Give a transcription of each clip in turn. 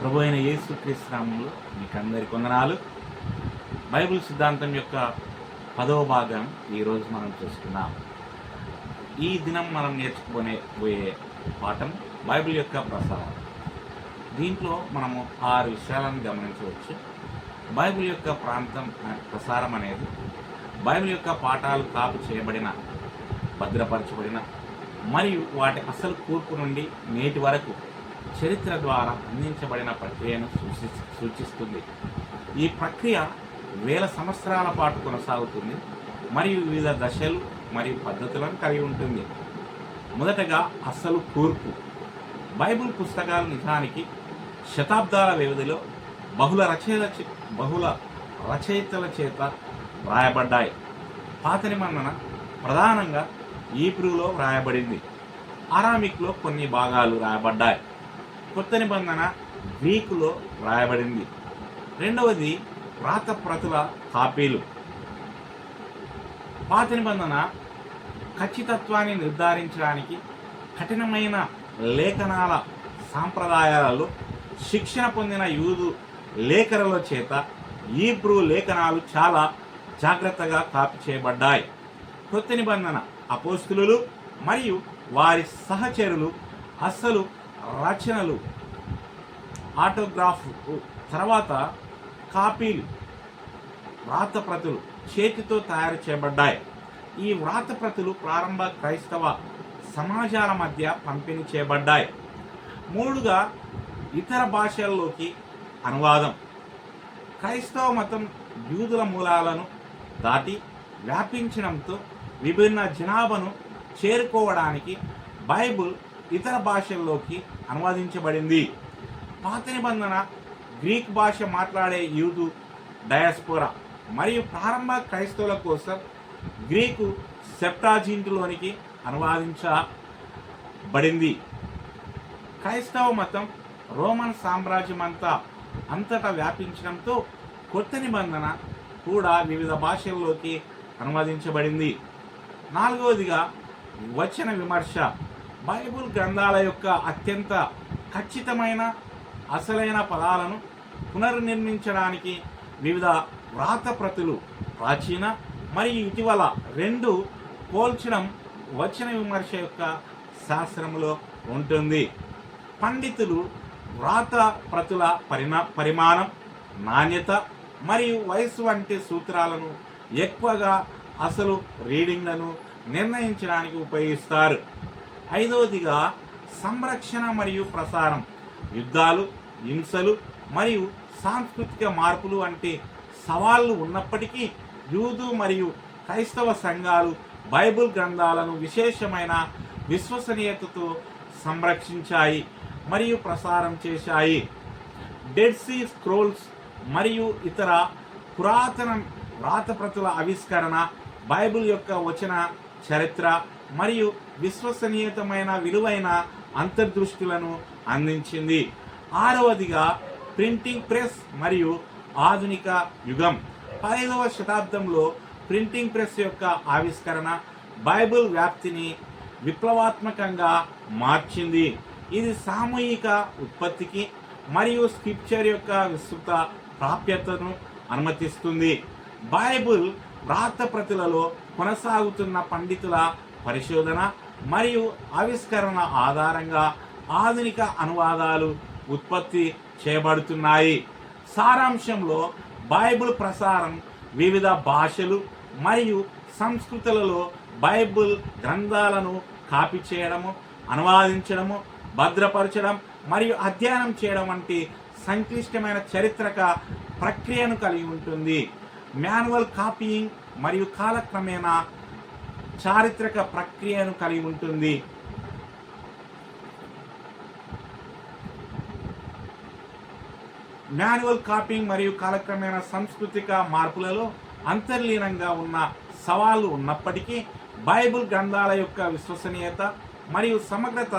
ప్రభు అయిన యేసు క్రీస్తునామంలో మీకు అందరి కొందనాలు బైబిల్ సిద్ధాంతం యొక్క పదవ భాగం ఈరోజు మనం చూసుకున్నాం ఈ దినం మనం నేర్చుకునే పోయే పాఠం బైబిల్ యొక్క ప్రసారం. దీంట్లో మనము ఆరు విషయాలను గమనించవచ్చు. బైబిల్ యొక్క ప్రాంతం ప్రసారం అనేది బైబిల్ యొక్క పాఠాలు కాపు చేయబడిన భద్రపరచబడిన మరియు వాటి అసలు కూర్పు నుండి నేటి వరకు చరిత్ర ద్వారా అందించబడిన ప్రక్రియను సూచి సూచిస్తుంది. ఈ ప్రక్రియ వేల సంవత్సరాల పాటు కొనసాగుతుంది మరియు వివిధ దశలు మరియు పద్ధతులను కలిగి ఉంటుంది. మొదటగా అసలు కూర్పు. బైబిల్ పుస్తకాలు నిజానికి శతాబ్దాల వ్యవధిలో బహుళ రచయిత బహుళ రచయితల చేత వ్రాయబడ్డాయి. పాత నిబంధన ప్రధానంగా ఈబ్రూలో వ్రాయబడింది. అరామిక్లో కొన్ని భాగాలు వ్రాయబడ్డాయి కొత్త నిబంధన గ్రీకులో వ్రాయబడింది. రెండవది వ్రాత ప్రతుల కాపీలు. పాత నిబంధన ఖచ్చితత్వాన్ని నిర్ధారించడానికి కఠినమైన లేఖనాల సాంప్రదాయాలలో శిక్షణ పొందిన యూదు లేఖరుల చేత ఈబ్రూ లేఖనాలు చాలా జాగ్రత్తగా కాపీ చేయబడ్డాయి. కొత్త నిబంధన అపోస్తులు మరియు వారి సహచరులు అస్సలు రచనలు ఆటోగ్రాఫ్ తర్వాత కాపీలు వ్రాతప్రతులు చేతితో తయారు చేయబడ్డాయి. ఈ వ్రాతప్రతులు ప్రారంభ క్రైస్తవ సమాజాల మధ్య పంపిణీ చేయబడ్డాయి. మూడుగా ఇతర భాషల్లోకి అనువాదం. క్రైస్తవ మతం యూదుల మూలాలను దాటి వ్యాపించడంతో విభిన్న జనాభాను చేరుకోవడానికి బైబుల్ ఇతర భాషల్లోకి అనువదించబడింది. పాత నిబంధన గ్రీక్ భాష మాట్లాడే యూదు డయాస్పోరా మరియు ప్రారంభ క్రైస్తవుల కోసం గ్రీకు సెప్టాజింట్లోనికి అనువాదించబడింది. క్రైస్తవ మతం రోమన్ సామ్రాజ్యం అంతా అంతటా వ్యాపించడంతో కొత్త నిబంధన కూడా వివిధ భాషల్లోకి అనువదించబడింది. నాలుగవదిగా వచన విమర్శ. బైబుల్ గ్రంథాల యొక్క అత్యంత ఖచ్చితమైన అసలైన పదాలను పునర్నిర్మించడానికి వివిధ వ్రాత ప్రతులు ప్రాచీన మరియు ఇటీవల రెండు పోల్చడం వచన విమర్శ యొక్క శాస్త్రంలో ఉంటుంది. పండితులు వ్రాత ప్రతుల పరిణా పరిమాణం నాణ్యత మరియు వయస్సు వంటి సూత్రాలను ఎక్కువగా అసలు రీడింగ్లను నిర్ణయించడానికి ఉపయోగిస్తారు. ఐదవదిగా సంరక్షణ మరియు ప్రసారం యుద్ధాలు హింసలు మరియు సాంస్కృతిక మార్పులు వంటి సవాళ్ళు ఉన్నప్పటికీ యూదు మరియు క్రైస్తవ సంఘాలు బైబిల్ గ్రంథాలను విశేషమైన విశ్వసనీయతతో సంరక్షించాయి మరియు ప్రసారం చేశాయి. డెడ్ సీ స్క్రోల్స్ మరియు ఇతర పురాతన వ్రాతప్రతుల ఆవిష్కరణ బైబిల్ యొక్క వచన చరిత్ర మరియు విశ్వసనీయతమైన విలువైన అంతర్దృష్టులను అందించింది. ఆరవదిగా ప్రింటింగ్ ప్రెస్ మరియు ఆధునిక యుగం. పదహైదవ శతాబ్దంలో ప్రింటింగ్ ప్రెస్ యొక్క ఆవిష్కరణ బైబిల్ వ్యాప్తిని విప్లవాత్మకంగా మార్చింది. ఇది సామూహిక ఉత్పత్తికి మరియు స్క్రిప్చర్ యొక్క విస్తృత ప్రాప్యతను అనుమతిస్తుంది. బైబిల్ వ్రాత ప్రతులలో కొనసాగుతున్న పండితుల పరిశోధన మరియు ఆవిష్కరణ ఆధారంగా ఆధునిక అనువాదాలు ఉత్పత్తి చేయబడుతున్నాయి. సారాంశంలో బైబిల్ ప్రసారం వివిధ భాషలు మరియు సంస్కృతులలో బైబిల్ గ్రంథాలను కాపీ చేయడము అనువాదించడము భద్రపరచడం మరియు అధ్యయనం చేయడం వంటి సంక్లిష్టమైన చరిత్రక ప్రక్రియను కలిగి ఉంటుంది. మాన్యువల్ కాపీయింగ్ మరియు కాలక్రమేణా చారిత్రక ప్రక్రియను కలిగి ఉంటుంది. మాన్యువల్ కాపీయింగ్ మరియు కాలక్రమేణా సాంస్కృతిక మార్పులలో అంతర్లీనంగా ఉన్న సవాళ్ళు ఉన్నప్పటికీ బైబిల్ గ్రంథాల యొక్క విశ్వసనీయత మరియు సమగ్రత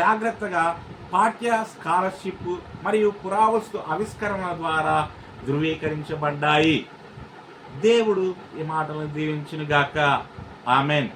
జాగ్రత్తగా పాఠ్య స్కాలర్షిప్ మరియు పురావస్తు ఆవిష్కరణల ద్వారా ధృవీకరించబడ్డాయి. దేవుడు ఈ మాటలను దీవించునుగాక. ఆమెన్.